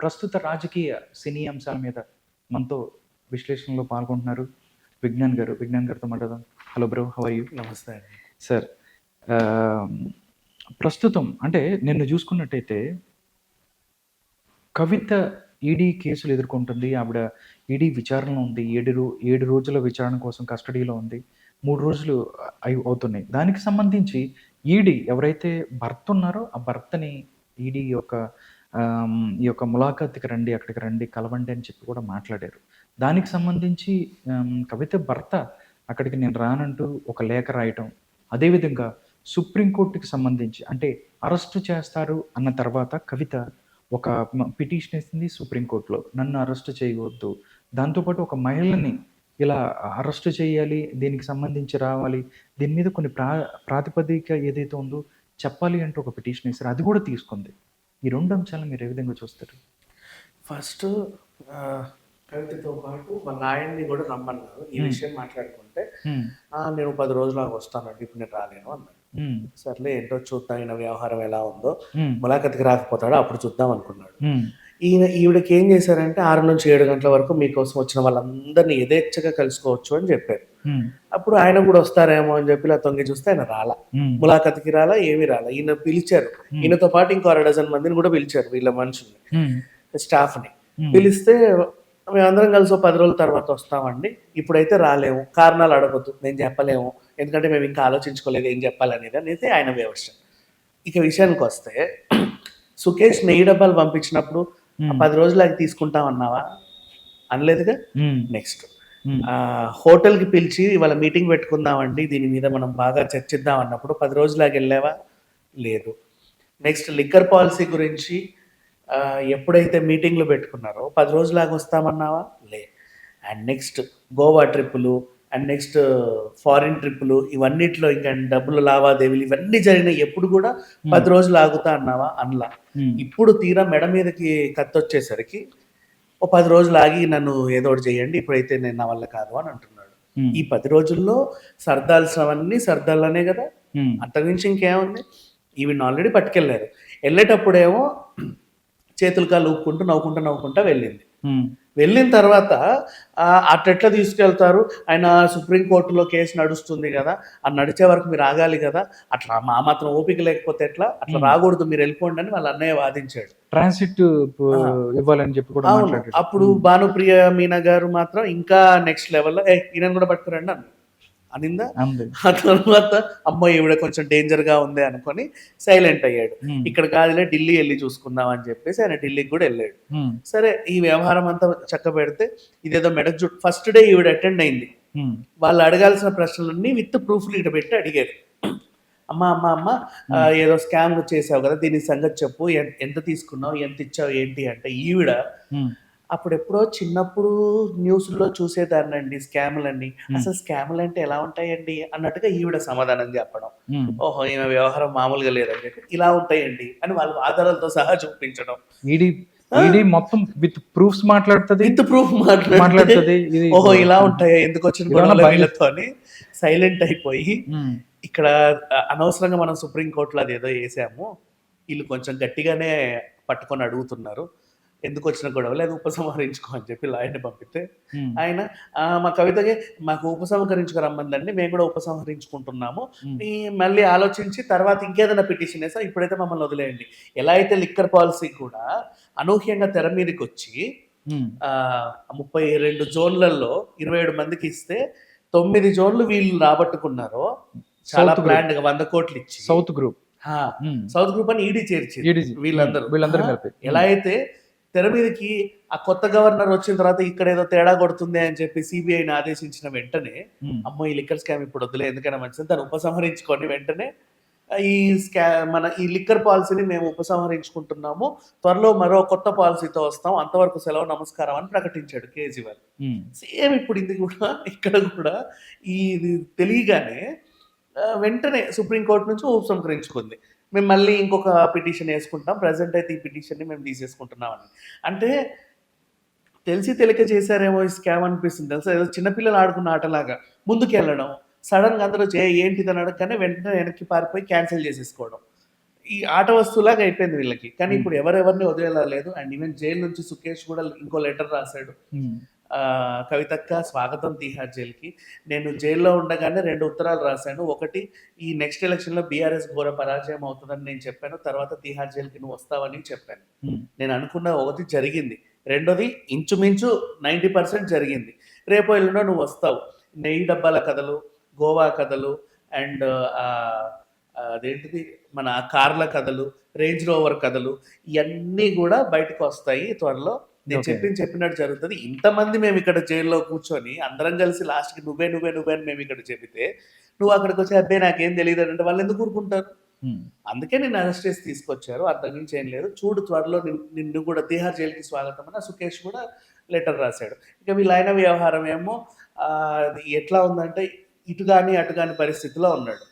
ప్రస్తుత రాజకీయ సినీ అంశాల మీద మనతో విశ్లేషణలో పాల్గొంటున్నారు విజ్ఞాన్ గారు. విజ్ఞాన్ గారితో మాట్లాడదాం. Hello bro how are you నమస్తే సార్ ఆ, ప్రస్తుతం అంటే నిన్ను చూసుకున్నట్టయితే కవిత ఈడీ కేసులు ఎదుర్కొంటుంది. ఆవిడ ఈడీ విచారణలో ఉంది. ఏడు రో ఏడు రోజుల విచారణ కోసం కస్టడీలో ఉంది. మూడు రోజులు అయి అవుతున్నాయి. దానికి సంబంధించి ఈడీ ఎవరైతే భర్త ఉన్నారో ఆ భర్తని ఈడీ యొక్క ఈ యొక్క ములాఖాత్కి రండి అక్కడికి రండి కలవండి అని చెప్పి కూడా మాట్లాడారు. దానికి సంబంధించి కవిత భర్త అక్కడికి నేను రానంటూ ఒక లేఖ రాయటం. అదేవిధంగా సుప్రీంకోర్టుకి సంబంధించి అంటే అరెస్టు చేస్తారు అన్న తర్వాత కవిత ఒక పిటిషన్ వేసింది సుప్రీంకోర్టులో నన్ను అరెస్టు చేయవద్దు. దాంతోపాటు ఒక మహిళని ఇలా అరెస్టు చేయాలి దీనికి సంబంధించి రావాలి దీని మీద కొన్ని ప్రా ప్రాతిపదిక ఏదైతే ఉందో చెప్పాలి అంటూ ఒక పిటిషన్ వేశారు. అది కూడా తీసుకుంది. ఈ రెండు అంశాలను మీరు ఏ విధంగా చూస్తారు? ఫస్ట్ కవితతో పాటు వాళ్ళ ఆయన్ని కూడా రమ్మన్నారు. ఈ విషయం మాట్లాడుకుంటే హ్మ్, "ఆ, నేను పది రోజులాగా వస్తానండి ఇప్పుడు నేను రాలేను అన్నాడు హ్మ్, సర్లే ఏంటో చూద్దాం ఈయన వ్యవహారం ఎలా ఉందో ములాఖత్కి రాకపోతాడో అప్పుడు చూద్దాం అనుకున్నాడు. ఈయన ఈవిడకి ఏం చేశారంటే ఆరు నుంచి ఏడు గంటల వరకు మీకోసం వచ్చిన వాళ్ళందరినీ యథేచ్ఛగా కలుసుకోవచ్చు అని చెప్పారు. అప్పుడు ఆయన కూడా వస్తారేమో అని చెప్పి ఇలా తొంగి చూస్తే ఆయన రాలా. ములాఖత్కి రాలా ఏమీ రాలా. ఈయన పిలిచారు. ఈయనతో పాటు ఇంకో అర డజన్ మందిని కూడా పిలిచారు వీళ్ళ మనుషుల్ని. స్టాఫ్ని. పిలిస్తే మేమందరం కలిసి పది రోజుల తర్వాత వస్తామండి. ఇప్పుడైతే రాలేము. కారణాలు అడగొద్దు. నేను చెప్పలేము. ఎందుకంటే మేము ఇంకా ఆలోచించుకోలేదు ఏం చెప్పాలనేది అనేది ఆయన వ్యవస్థ. ఇక విషయానికి వస్తే సుకేష్ నెయ్యి డబ్బాలు పంపించినప్పుడు పది రోజులకి తీసుకుంటామన్నావా? అనలేదుగా? హ్మ్, నెక్స్ట్. హోటల్కి పిలిచి ఇవాళ మీటింగ్ పెట్టుకుందామండి దీని మీద మనం బాగా చర్చిద్దాం అన్నప్పుడు పది రోజులాగా వెళ్ళావా? లేదు. నెక్స్ట్ లిక్కర్ పాలసీ గురించి ఎప్పుడైతే మీటింగ్లు పెట్టుకున్నారో పది రోజులాగా వస్తామన్నావా? లే. అండ్ నెక్స్ట్ గోవా ట్రిప్పులు అండ్ నెక్స్ట్ ఫారిన్ ట్రిప్పులు ఇవన్నిట్లో ఇంకా డబ్బులు లావాదేవీలు ఇవన్నీ జరిగినాయి. ఎప్పుడు కూడా పది రోజులు ఆగుతా అన్నావా? అనలా. ఇప్పుడు తీరా మెడ మీదకి కత్తి వచ్చేసరికి ఓ పది రోజులు ఆగి నన్ను ఏదో ఒకటి చేయండి ఇప్పుడైతే నేను నా వల్ల కాదు అని అంటున్నాడు. ఈ పది రోజుల్లో సర్దాల్సినవన్నీ సర్దాలనే కదా? అంతకుమించి ఇంకేముంది? ఈవిని ఆల్రెడీ పట్టుకెళ్ళారు వెళ్ళేటప్పుడేమో చేతులు కాళ్ళు ఊపుకుంటూ నవ్వుకుంటూ నవ్వుకుంటా వెళ్ళింది. వెళ్ళిన తర్వాత అట్లెట్లా తీసుకెళ్తారు. ఆయన సుప్రీంకోర్టులో కేసు నడుస్తుంది కదా ఆ నడిచే వరకు మీరు ఆగాలి కదా అట్లా మా మాత్రం ఓపిక లేకపోతే ఎట్లా? అట్లా రాకూడదు మీరు వెళ్ళిపోండి అని వాళ్ళ అన్నయ్య వాదించాడు. ట్రాన్సిట్ ఇవ్వాలని చెప్పి కూడా అప్పుడు భానుప్రియ మీనా గారు మాత్రం ఇంకా నెక్స్ట్ లెవెల్లో ఈయన కూడా పట్టుకురండి అన్న అనిందా? ఆ తర్వాత అమ్మో ఈవిడ కొంచెం డేంజర్గా ఉంది అనుకొని సైలెంట్ అయ్యాడు. ఇక్కడ కాదులే ఢిల్లీ వెళ్ళి చూసుకుందాం అని చెప్పేసి ఆయన ఢిల్లీకి కూడా వెళ్ళాడు. సరే ఈ వ్యవహారం అంతా చక్క పెడితే ఇదేదో మెడక్ జుట్ ఫస్ట్ డే ఈవిడ అటెండ్ అయింది. వాళ్ళు అడగాల్సిన ప్రశ్నలన్నీ విత్ ప్రూఫ్లు ఇటు పెట్టి అడిగారు. అమ్మ అమ్మ అమ్మ ఏదో స్కామ్ చేసావు కదా దీని సంగతి చెప్పు ఎంత తీసుకున్నావు ఎంత ఇచ్చావు ఏంటి అంటే ఈవిడ హ్మ్, అప్పుడు ఎప్పుడో చిన్నప్పుడు న్యూస్లో చూసేదాన్నండి స్కాములన్నీ. అసలు స్కాములు అంటే ఎలా ఉంటాయండి అన్నట్టుగా ఈవిడ సమాధానం చెప్పడం. హ్మ్. ఓహో ఈమె వ్యవహారం మామూలుగా లేదని చెప్పి ఇలా ఉంటాయండి అని వాళ్ళు ఆధారాలతో సహా చూపించడం. ఈడీ ఈడీ మొత్తం విత్ ప్రూఫ్స్ మాట్లాడుతుంది? విత్ ప్రూఫ్ మాట్లాడుతుంది. ఇది ఓహో ఇలా ఉంటాయా? ఎందుకు వచ్చిన గొడవలు వీళ్ళతో అని సైలెంట్ అయిపోయి హ్మ్, ఇక్కడ అనవసరంగా మనం సుప్రీంకోర్టులో అది ఏదో వేసాము. వీళ్ళు కొంచెం గట్టిగానే పట్టుకొని అడుగుతున్నారు. ఎందుకు వచ్చిన గొడవలు అది ఉపసంహరించుకో అని చెప్పి లాయర్ని పంపితే ఆయన "ఆ, మా కవితకి మాకు ఉపసంహరించుకు రమ్మందండి మేము కూడా ఉపసంహరించుకుంటున్నాము. మళ్ళీ ఆలోచించి తర్వాత ఇంకేదైనా పిటిషన్ వేసా ఇప్పుడైతే మమ్మల్ని వదిలేయండి. ఎలా అయితే లిక్కర్ పాలసీ కూడా అనూహ్యంగా తెర మీదకి వచ్చి ముప్పై రెండు జోన్లలో ఇరవై ఏడు మందికి ఇస్తే తొమ్మిది జోన్లు వీళ్ళు రాబట్టుకున్నారో చాలా. ప్లాండ్గా వంద కోట్లు ఇచ్చి సౌత్ గ్రూప్. సౌత్ గ్రూప్ అని ఈడీ చేర్చి వీళ్ళందరూ. వీళ్ళందరూ ఎలా అయితే తెర మీదకి ఆ కొత్త గవర్నర్ వచ్చిన తర్వాత ఇక్కడ ఏదో తేడా కొడుతుంది అని చెప్పి సిబిఐని ఆదేశించిన వెంటనే అమ్మో ఈ లిక్కర్ స్కామ్ ఇప్పుడు వద్దులే ఎందుకైనా మంచిది దాన్ని ఉపసంహరించుకొని వెంటనే. ఈ స్కా మన ఈ లిక్కర్ పాలసీని మేము ఉపసంహరించుకుంటున్నాము. త్వరలో మరో కొత్త పాలసీతో వస్తాం. అంతవరకు సెలవు నమస్కారం అని ప్రకటించాడు కేజ్రీవాల్. సేమ్ ఇప్పుడు ఇది కూడా ఇక్కడ కూడా ఈ ఇది తెలియగానే వెంటనే సుప్రీంకోర్టు నుంచి ఉపసంహరించుకుంది. మేము మళ్ళీ ఇంకొక పిటిషన్ వేసుకుంటాం. ప్రజెంట్ అయితే ఈ పిటిషన్ని మేము తీసేసుకుంటున్నామని అంటే తెలిసి తెలియక చేశారేమో ఈ స్కామ్ అనిపిస్తుంది. తెలుసా? ఏదో చిన్నపిల్లలు ఆడుకున్న ఆటలాగా ముందుకు వెళ్ళడం సడన్గా అందరూ చే ఏంటిది? అని అడగగానే వెంటనే వెనక్కి పారిపోయి క్యాన్సిల్ చేసేసుకోవడం. ఈ ఆట వస్తువులాగా అయిపోయింది వీళ్ళకి. కానీ Hmm. ఇప్పుడు ఎవరెవరిని వదిలేలా లేదు. అండ్ ఈవెన్ జైలు నుంచి సుకేష్ కూడా ఇంకో లెటర్ రాశాడు. ఆ, కవితక్క స్వాగతం తీహార్ జైలుకి. నేను జైల్లో ఉండగానే రెండు ఉత్తరాలు రాశాను. ఒకటి ఈ నెక్స్ట్ ఎలక్షన్లో బీఆర్ఎస్ ఘోర పరాజయం అవుతుందని నేను చెప్పాను. తర్వాత తీహార్ జైలుకి నువ్వు వస్తావని చెప్పాను. నేను అనుకున్న ఒకటి జరిగింది. రెండోది ఇంచుమించు నైంటీ పర్సెంట్ జరిగింది. రేపు ఎల్లుండో నువ్వు వస్తావు. నెయ్యి డబ్బాల కథలు గోవా కథలు అండ్ అదేంటిది? మన కార్ల కథలు రేంజ్ రోవర్ కథలు ఇవన్నీ కూడా బయటకు వస్తాయి త్వరలో. నేను. చెప్పింది చెప్పినట్టు జరుగుతుంది. ఇంతమంది మేము ఇక్కడ జైల్లో కూర్చొని అందరం కలిసి లాస్ట్కి నువ్వే నువ్వే నువ్వే అని మేము ఇక్కడ చెబితే నువ్వు అక్కడికి వచ్చి అబ్బాయి నాకేం తెలియదు అంటే వాళ్ళు ఎందుకు ఊరుకుంటారు. అందుకే నేను అరెస్ట్ చేసి తీసుకొచ్చారు. అంతకు మించి ఏం లేదు. చూడు త్వరలో నిన్- నిన్ను కూడా తిహార్ జైలుకి స్వాగతం అని ఆ సుకేష్ కూడా లెటర్ రాశాడు. ఇక వీళ్ళైన వ్యవహారం ఏమో ఎట్లా ఉందంటే ఇటు కానీ అటు కానీ పరిస్థితిలో ఉన్నాడు.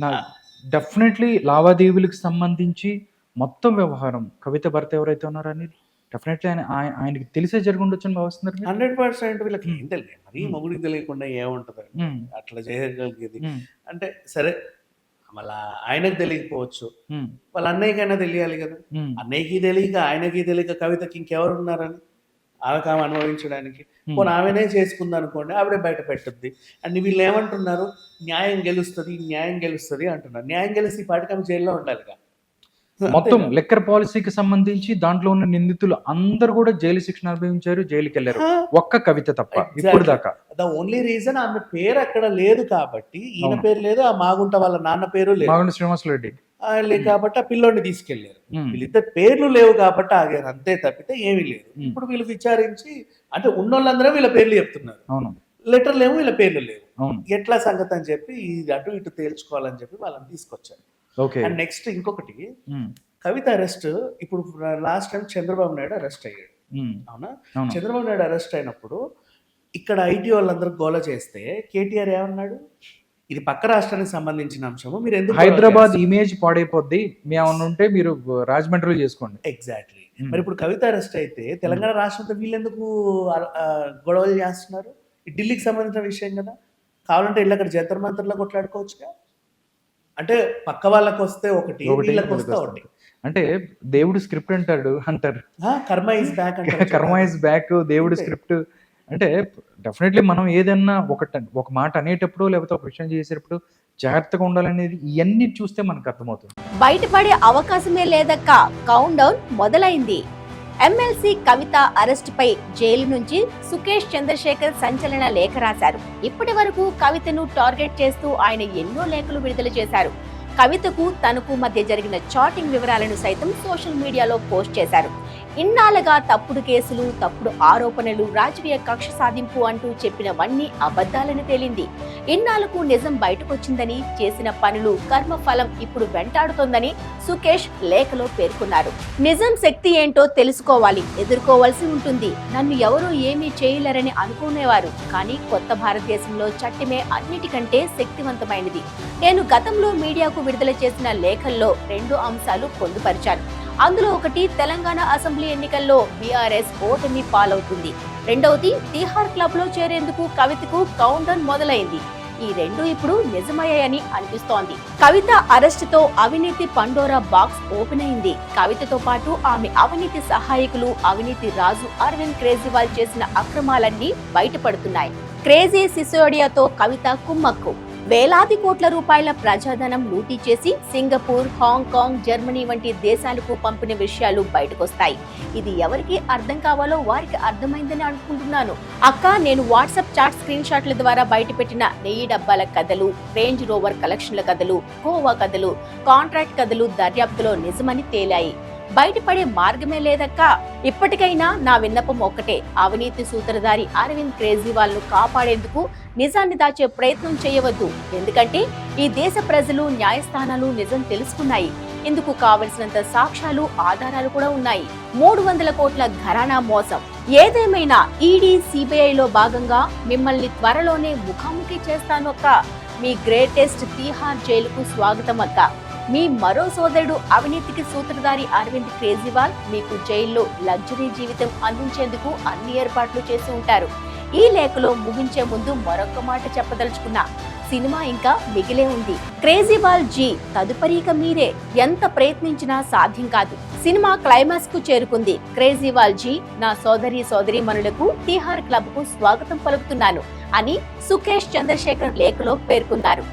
నా డెఫినెట్లీ లావాదేవీలకు సంబంధించి మొత్తం వ్యవహారం కవిత భర్త ఎవరైతే ఉన్నారో అని డెఫినెట్లీ ఆయన ఆయన- ఆయనకి తెలిసే జరిగి ఉండొచ్చు అని భావిస్తున్నారు? హండ్రెడ్ పర్సెంట్ వీళ్ళకి ఏం తెలియదు మరి. మొగుడికి తెలియకుండా ఏముంటుంది? అట్లా చేయగలిగేది. అంటే సరే మళ్ళా ఆయనకు తెలియకపోవచ్చు. వాళ్ళ అన్నయ్యకైనా తెలియాలి కదా? అన్నయ్యకి తెలియక ఆయనకి తెలియక కవితకి ఇంకెవరు ఉన్నారని ఆమెకు ఆమె అనుభవించడానికి. పోనీ ఆమెనే చేసుకుంది అనుకోండి ఆవిడే బయట పెట్టుద్ది. అండ్ వీళ్ళు ఏమంటున్నారు? న్యాయం గెలుస్తుంది న్యాయం గెలుస్తుంది అంటున్నారు. న్యాయం గెలిచి ఈ పాటికి ఆమె జైల్లో ఉండాలిగా. మొత్తం లెక్కర్ పాలసీకి సంబంధించి దాంట్లో ఉన్న నిందితులు అందరు కూడా జైలు శిక్షణ అనుభవించారు జైలుకి వెళ్ళారు ఒక్క కవిత తప్ప. ఇప్పుడు దాకా. ద ఓన్లీ రీజన్ ఆమె పేరు అక్కడ లేదు కాబట్టి ఈయన. పేరు లేదు ఆ మాగుంట వాళ్ళ నాన్న పేరు లేదు. మాగండి శ్రీనివాసరెడ్డి. ఆ, లేదు కాబట్టి ఆ పిల్లోడిని తీసుకెళ్ళారు. వీళ్ళిద్దరు పేర్లు లేవు కాబట్టి ఆగారు అంతే తప్పితే ఏమీ లేదు. ఇప్పుడు వీళ్ళు విచారించి అంటే ఉన్నోళ్ళందరూ వీళ్ళ పేర్లు చెప్తున్నారు. అవును. లెటర్లు ఏమో వీళ్ళ పేర్లు లేవు. ఎట్లా సంగతి అని చెప్పి ఇది అటు ఇటు తేల్చుకోవాలని చెప్పి వాళ్ళని తీసుకొచ్చారు. అండ్ నెక్స్ట్ ఇంకొకటి ఉమ్, కవిత అరెస్ట్ ఇప్పుడు last time Chandrababu Naidu arrest అయ్యాడు. ఉమ్, అవునా? చంద్రబాబు నాయుడు అరెస్ట్ అయినప్పుడు ఇక్కడ ఐటీ వాళ్ళందరూ గోల చేస్తే కేటీఆర్ ఏమన్నాడు? ఇది పక్క రాష్ట్రానికి సంబంధించిన అంశము మీరు ఎందుకు హైదరాబాద్ ఇమేజ్ పాడైపోద్ది. మీ ఏమన్నా ఉంటే మీరు రాజమండ్రిలో చేసుకోండి. Exactly Hmm. మరి ఇప్పుడు కవిత అరెస్ట్ అయితే తెలంగాణ రాష్ట్రంతో వీళ్ళు ఎందుకు ఆ- ఆ గొడవలు చేస్తున్నారు? ఢిల్లీకి సంబంధించిన విషయం కదా. కావాలంటే వీళ్ళు అక్కడ జంతర్ మంతర్లో కొట్లాడుకోవచ్చుగా? అంటే పక్క వాళ్ళకి వస్తే ఒకటి ఒకటి, వీళ్ళకి వస్తే ఒకటి. అంటే దేవుడు స్క్రిప్ట్ అంటాడు అంటారు. ఆ, కర్మ is back karma is back దేవుడి. స్క్రిప్ట్. అంటే డెఫినెట్లీ మనం ఏదన్నా ఒక ఒక మాట అనేటప్పుడు లేకపోతే ఒక విషయం చేసేటప్పుడు జాగ్రత్తగా ఉండాలనేది ఇవన్నీ చూస్తే మనకు అర్థమవుతుంది. బయటపడే అవకాశమే లేదక్క. కౌంట్ డౌన్ మొదలైంది. ఎమ్మెల్సీ కవిత అరెస్ట్ పై జైలు నుంచి సుకేష్ చంద్రశేఖర్ సంచలన లేఖ రాశారు. ఇప్పటి వరకు కవితను టార్గెట్ చేస్తూ ఆయన ఎన్నో లేఖలు విడుదల చేశారు. కవితకు తనకు మధ్య జరిగిన చాటింగ్ వివరాలను సైతం సోషల్ మీడియాలో పోస్ట్ చేశారు. ఇన్నాళ్ళగా తప్పుడు కేసులు తప్పుడు ఆరోపణలు రాజకీయ కక్ష సాధింపు అంటూ చెప్పినవన్నీ అబద్ధాలని తేలింది. ఇన్నాళ్ళకు నిజం బయటకొచ్చిందని చేసిన పనులు కర్మఫలం ఇప్పుడు వెంటాడుతోందని సుకేష్ లేఖలో పేర్కొన్నారు. నిజం శక్తి ఏంటో తెలుసుకోవాలి ఎదుర్కోవాల్సి ఉంటుంది. నన్ను ఎవరూ ఏమీ చేయలేరని అనుకునేవారు. కానీ కొత్త భారతదేశంలో చట్టమే అన్నిటికంటే శక్తివంతమైనది. నేను గతంలో మీడియాకు విడుదల చేసిన లేఖల్లో రెండు అంశాలు పొందుపరిచాను. అందులో ఒకటి తెలంగాణ అసెంబ్లీ ఎన్నికల్లో బీఆర్ఎస్ ఓటమి పాలవుతుంది. రెండవది తిహార్ క్లబ్లో చేరేందుకు కవితకు కౌంటర్ మొదలైంది. ఈ రెండు ఇప్పుడు నిజమయ్యాయని అనిపిస్తోంది. కవిత అరెస్ట్తో అవినీతి పండోరా బాక్స్ ఓపెన్ అయింది. కవితతో పాటు ఆమె అవినీతి సహాయకులు అవినీతి రాజు అరవింద్ కేజ్రీవాల్ చేసిన అక్రమాలన్నీ బయటపడుతున్నాయి. క్రేజీ సిసోడియాతో కవిత కుమ్మక్కు. వేలాది కోట్ల రూపాయల ప్రజాధనం లూటీ చేసి సింగపూర్ హాంకాంగ్ జర్మనీ వంటి దేశాలకు పంపిన విషయాలు బయటకొస్తాయి. ఇది ఎవరికి అర్థం కావాలో వారికి అర్థమైందని అనుకుంటున్నాను. అక్క నేను వాట్సాప్ చాట్ స్క్రీన్ షాట్ల ద్వారా బయటపెట్టిన నెయ్యి డబ్బాల కథలు రేంజ్ రోవర్ కలెక్షన్ల కథలు గోవా కథలు కాంట్రాక్ట్ కథలు దర్యాప్తులో నిజమని తేలాయి. బయటపడే మార్గమే లేదక్క. ఇప్పటికైనా నా విన్నపం ఒక్కటే. అవినీతి సూత్రధారి అరవింద్ కేజ్రీవాల్ను కాపాడేందుకు నిజాన్ని దాచే ప్రయత్నం చేయవద్దు. ఎందుకంటే ఈ దేశ ప్రజలు న్యాయస్థానాలు నిజం తెలుసుకున్నాయి. ఇందుకు కావలసినంత సాక్ష్యాలు ఆధారాలు కూడా ఉన్నాయి. మూడు వందల కోట్ల ఘరానా మోసం. ఏదేమైనా ఈడీ సిబిఐలో భాగంగా మిమ్మల్ని త్వరలోనే ముఖాముఖి చేస్తానొక్క మీ గ్రేటెస్ట్ తీహార్ జైలుకు స్వాగతం అక్క. మీ మరో సోదరుడు అవినీతికి సూత్రధారి అరవింద్ కేజ్రీవాల్ మీకు జైల్లో లగ్జరీ జీవితం అందించేందుకు అన్ని ఏర్పాట్లు చేసి ఉంటారు. ఈ లేఖలో ముగించే ముందు మరొక మాట చెప్పదలుచుకున్నా సినిమా ఇంకా మిగిలే ఉంది. క్రేజీబాల్ జీ తదుపరిక మీరే ఎంత ప్రయత్నించినా సాధ్యం కాదు. సినిమా క్లైమాక్స్కు చేరుకుంది. క్రేజీవాల్ జీ నా సోదరి సోదరి మనులకు తిహార్ క్లబ్కు స్వాగతం పలుకుతున్నాను అని సుకేష్ చంద్రశేఖర్ లేఖలో పేర్కొన్నారు.